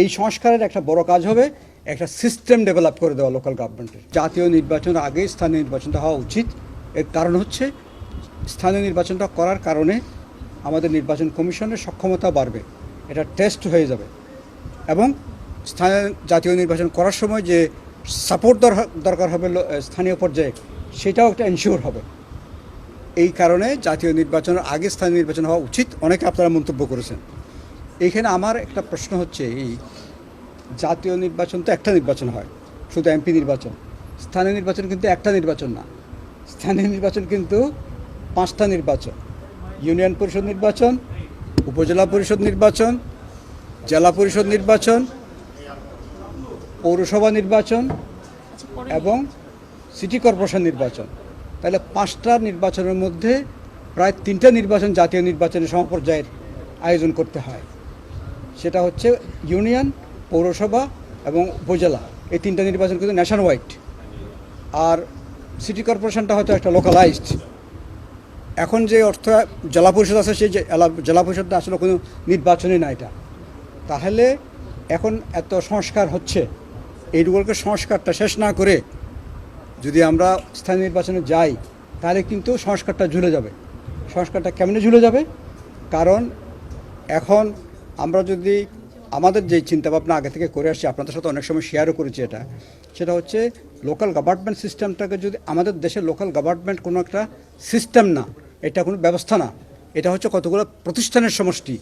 এই সংস্কারের একটা বড় কাজ হবে, একটা সিস্টেম ডেভেলপ করে দেওয়া লোকাল গভর্নমেন্টের জাতীয় নির্বাচনের আগে স্থানীয় নির্বাচনটা হওয়া উচিত। এর কারণ হচ্ছে, স্থানীয় নির্বাচনটা করার কারণে আমাদের নির্বাচন কমিশনের সক্ষমতা বাড়বে। এটা টেস্ট হয়ে যাবে। এবং স্থানীয়, জাতীয় নির্বাচন করার সময় যে সাপোর্ট দরকার হবে স্থানীয় পর্যায়ে, সেটাও একটা এনশিওর হবে। এই কারণে জাতীয় নির্বাচনের আগে স্থানীয় নির্বাচন হওয়া উচিত। অনেকে আপনারা মন্তব্য করেছেন। এইখানে আমার একটা প্রশ্ন হচ্ছে এই জাতীয় নির্বাচন তো একটা নির্বাচন হয় শুধু এমপি নির্বাচন। স্থানীয় নির্বাচন কিন্তু একটা নির্বাচন না। স্থানীয় নির্বাচন কিন্তু পাঁচটা নির্বাচন। ইউনিয়ন পরিষদ নির্বাচন উপজেলা পরিষদ নির্বাচন জেলা পরিষদ নির্বাচন পৌরসভা নির্বাচন এবং সিটি কর্পোরেশন নির্বাচন। তাহলে পাঁচটা নির্বাচনের মধ্যে প্রায় তিনটা নির্বাচন জাতীয় নির্বাচনের সমপর্যায়ের আয়োজন করতে হয়। সেটা হচ্ছে ইউনিয়ন, পৌরসভা এবং উপজেলা। এই তিনটা নির্বাচন কিন্তু ন্যাশন ওয়াইড আর সিটি কর্পোরেশনটা হয়তো একটা লোকালাইজড এখন যে অর্থ জেলা পরিষদ আছে, সেই জেলা পরিষদটা আসলে কোনো নির্বাচনই না এটা। তাহলে এখন এত সংস্কার হচ্ছে। এইগুলোকে সংস্কারটা শেষ না করে যদি আমরা স্থানীয় নির্বাচনে যাই, তাহলে কিন্তু সংস্কারটা ঝুলে যাবে। সংস্কারটা কেমনে ঝুলে যাবে? কারণ এখন আমরা যদি আমাদের যে চিন্তাভাবনা আগে থেকে করে আসছি, আপনাদের সাথে অনেক সময় শেয়ারও করেছি এটা, সেটা হচ্ছে লোকাল গভর্নমেন্ট সিস্টেমটাকে যদি আমাদের দেশের লোকাল গভর্নমেন্ট কোনো একটা সিস্টেম না, এটা কোনো ব্যবস্থা না, এটা হচ্ছে কতগুলো প্রতিষ্ঠানের সমষ্টি।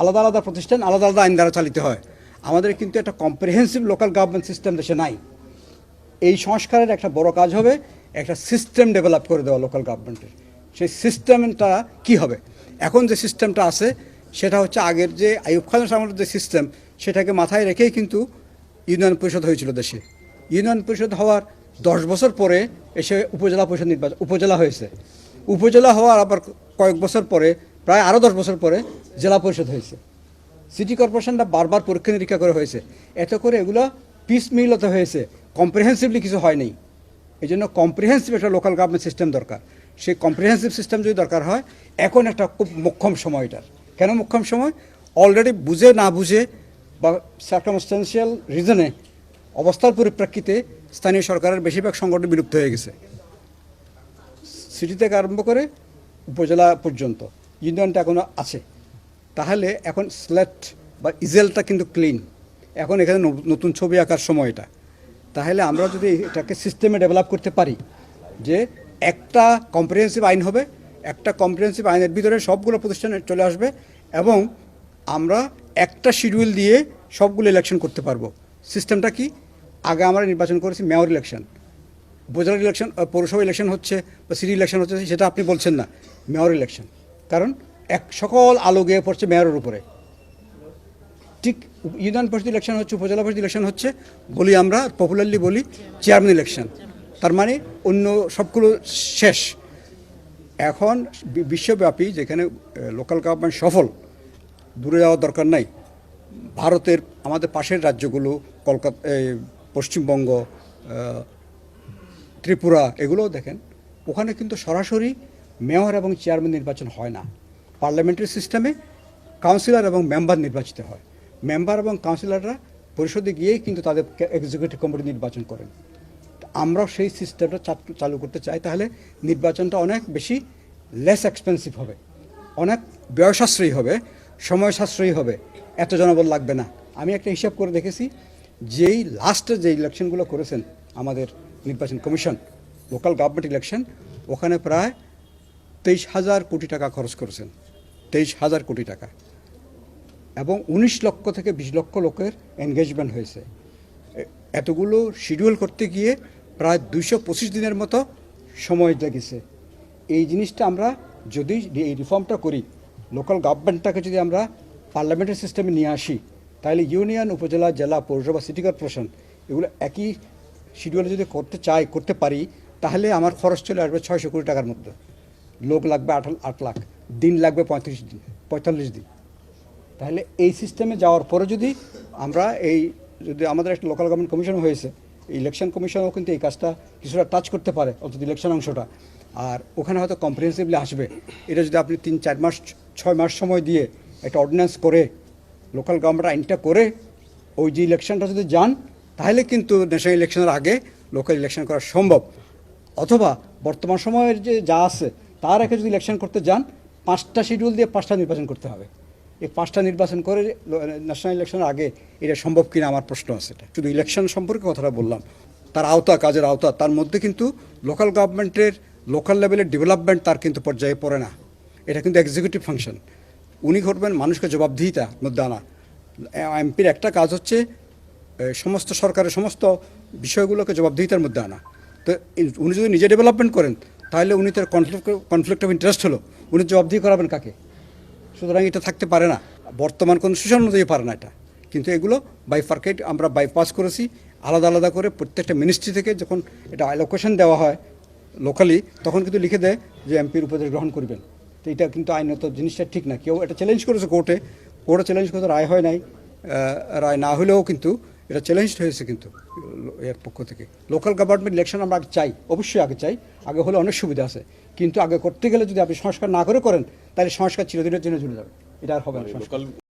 আলাদা আলাদা প্রতিষ্ঠান, আলাদা আলাদা আইন দ্বারা চালিত হয়। আমাদের কিন্তু একটা কম্প্রিহেন্সিভ লোকাল গভর্নমেন্ট সিস্টেম দেশে নাই। এই সংস্কারের একটা বড় কাজ হবে একটা সিস্টেম ডেভেলপ করে দেওয়া লোকাল গভর্নমেন্টের সেই সিস্টেমটা কি হবে? এখন যে সিস্টেমটা আছে সেটা হচ্ছে আগের যে আইয়ুব খানের আমলের যে সিস্টেম, সেটাকে মাথায় রেখেই কিন্তু ইউনিয়ন পরিষদ হয়েছিল দেশে। ইউনিয়ন পরিষদ হওয়ার দশ বছর পরে এসে উপজেলা পরিষদ নির্বাচন, উপজেলা হয়েছে। উপজেলা হওয়ার আবার কয়েক বছর পরে, প্রায় আরও দশ বছর পরে জেলা পরিষদ হয়েছে। সিটি কর্পোরেশনটা বারবার পরীক্ষা নিরীক্ষা করে হয়েছে। এত করে এগুলো পিস মিলতে হয়েছে। কম্প্রিহেন্সিভলি কিছু হয়নি এই জন্য কম্প্রিহেন্সিভ একটা লোকাল গভর্নমেন্ট সিস্টেম দরকার। সেই কম্প্রিহেন্সিভ সিস্টেম যদি দরকার হয়, এখন একটা খুব মোক্ষম সময় এটার। কেন মোক্ষম সময়? অলরেডি বুঝে, না বুঝে বা সার্কামস্টেন্সিয়াল রিজনে অবস্থার পরিপ্রেক্ষিতে স্থানীয় সরকারের বেশিরভাগ সংগঠন বিলুপ্ত হয়ে গেছে। সিটি থেকে আরম্ভ করে উপজেলা পর্যন্ত। ইউনিয়নটা এখনও আছে। তাহলে এখন স্লেট বা ইজেলটা কিন্তু ক্লিন এখন এখানে নতুন ছবি আঁকার সময় এটা। তাহলে আমরা যদি এটাকে সিস্টেমে ডেভেলপ করতে পারি যে একটা কম্প্রিহেন্সিভ আইন হবে একটা কম্প্রিহেন্সিভ আইনের ভিতরে সবগুলো প্রতিষ্ঠানে চলে আসবে এবং আমরা একটা শিডিউল দিয়ে সবগুলো ইলেকশন করতে পারব। সিস্টেমটা কি? আগে আমরা নির্বাচন করেছি মেয়র ইলেকশন উপজেলা ইলেকশন পৌরসভা ইলেকশন হচ্ছে বা সিটি ইলেকশন হচ্ছে, সেটা আপনি বলছেন না মেয়র ইলেকশন কারণ এক সকল আলো গিয়ে পড়ছে মেয়রের উপরে। ঠিক ইউনিয়ন পরিষদ ইলেকশন হচ্ছে, উপজেলা পরিষদ ইলেকশন হচ্ছে, বলি আমরা পপুলারলি বলি চেয়ারম্যান ইলেকশন তার মানে অন্য সবগুলো শেষ। এখন বিশ্বব্যাপী যেখানে লোকাল গভর্নমেন্ট সফল, দূরে যাওয়ার দরকার নাই। ভারতের, আমাদের পাশের রাজ্যগুলো, কলকাতা পশ্চিমবঙ্গ ত্রিপুরা, এগুলোও দেখেন, ওখানে কিন্তু সরাসরি মেয়র এবং চেয়ারম্যান নির্বাচন হয় না। পার্লামেন্টারি সিস্টেমে কাউন্সিলর এবং মেম্বার নির্বাচিত হয়। মেম্বার এবং কাউন্সিলররা পরিষদে গিয়েই কিন্তু তাদের এক্সিকিউটিভ কমিটি নির্বাচন করেন। আমরাও সেই সিস্টেমটা চালু করতে চাই, তাহলে নির্বাচনটা অনেক বেশি লেস এক্সপেন্সিভ হবে, অনেক ব্যয় সাশ্রয়ী হবে সময় সাশ্রয়ী হবে, এত জনবল লাগবে না। আমি একটা হিসাব করে দেখেছি, যেই লাস্টে যে ইলেকশনগুলো করেছেন আমাদের নির্বাচন কমিশন লোকাল গভর্নমেন্ট ইলেকশন ওখানে প্রায় তেইশ হাজার কোটি টাকা খরচ করেছেন, তেইশ হাজার কোটি টাকা। এবং উনিশ লক্ষ থেকে বিশ লক্ষ লোকের এনগেজমেন্ট হয়েছে। এতগুলো শিডিউল করতে গিয়ে প্রায় দুইশো পঁচিশ দিনের মতো সময় লেগেছে। এই জিনিসটা আমরা যদি এই রিফর্মটা করি, লোকাল গভর্নমেন্টটাকে যদি আমরা পার্লামেন্টারি সিস্টেমে নিয়ে আসি, তাহলে ইউনিয়ন, উপজেলা, জেলা, পৌরসভা, সিটি কর্পোরেশন এগুলো একই শিডিউলে যদি করতে চাই, করতে পারি, তাহলে আমার খরচ চলে আসবে ছয়শো কোটি টাকার মধ্যে। লোক লাগবে আট আট লাখ, দিন লাগবে পঁয়ত্রিশ দিন, পঁয়তাল্লিশ দিন। তাহলে এই সিস্টেমে যাওয়ার পরে যদি আমরা এই, যদি আমাদের একটা লোকাল গভর্নমেন্ট কমিশন হয়েছে ইলেকশন কমিশনও কিন্তু এই কাজটা কিছুটা টাচ করতে পারে, অন্তত ইলেকশন অংশটা। আর ওখানে হয়তো কম্প্রিহেন্সিভলি আসবে। এটা যদি আপনি তিন, চার মাস, ছয় মাস সময় দিয়ে একটা অর্ডিন্যান্স করে লোকাল গভর্নমেন্ট আইনটা করে, ওই যে ইলেকশনটা যদি যান, তাহলে কিন্তু ন্যাশনাল ইলেকশনের আগে লোকাল ইলেকশন করা সম্ভব। অথবা বর্তমান সময়ের যে যা আছে, তার আগে যদি ইলেকশন করতে যান, পাঁচটা শিডিউল দিয়ে পাঁচটা নির্বাচন করতে হবে। এই পাঁচটা নির্বাচন করে ন্যাশনাল ইলেকশনের আগে এটা সম্ভব কিনা আমার প্রশ্ন আছে এটা। শুধু ইলেকশন সম্পর্কে কথাটা বললাম। তার আওতা, কাজের আওতা, তার মধ্যে কিন্তু লোকাল গভর্নমেন্টের লোকাল লেভেলের ডেভেলপমেন্ট তার কিন্তু পর্যায়ে পড়ে না। এটা কিন্তু এক্সিকিউটিভ ফাংশন উনি করবেন মানুষকে জবাবদিহিতা মধ্যে আনা। এমপির একটা কাজ হচ্ছে সমস্ত সরকারের সমস্ত বিষয়গুলোকে জবাবদিহিতার মধ্যে আনা। তো উনি যদি নিজে ডেভেলপমেন্ট করেন, তাহলে উনি তার কনফ্লিক্ট কনফ্লিক্ট অফ ইন্টারেস্ট হলো। উনি জবাবদিহি করাবেন কাকে? সুতরাং এটা থাকতে পারে না। বর্তমান কনস্টিটিউশন অনুযায়ী পারে না এটা। কিন্তু এগুলো বাইফার্কেট আমরা বাইপাস করেছি, আলাদা আলাদা করে প্রত্যেকটা মিনিস্ট্রি থেকে যখন এটা অ্যালোকেশন দেওয়া হয় লোকালি তখন কিন্তু লিখে দেয় যে এমপির উপদেশ গ্রহণ করবেন। তো এটা কিন্তু আইনত জিনিসটা ঠিক না। কেউ এটা চ্যালেঞ্জ করেছে কোর্টে কোর্টে চ্যালেঞ্জ করতে রায় হয় নাই। রায় না হলেও কিন্তু এটা চ্যালেঞ্জ হয়েছে কিন্তু এর পক্ষ থেকে। লোকাল গভর্নমেন্ট ইলেকশন আমরা আগে চাই অবশ্যই আগে চাই। আগে হলে অনেক সুবিধা আছে। কিন্তু আগে করতে গেলে যদি আপনি সংস্কার না করে করেন তাহলে সংস্কার চিরদিনের জন্য জুড়ে যাবে। এটা আর হবে না সংস্কার। লোকাল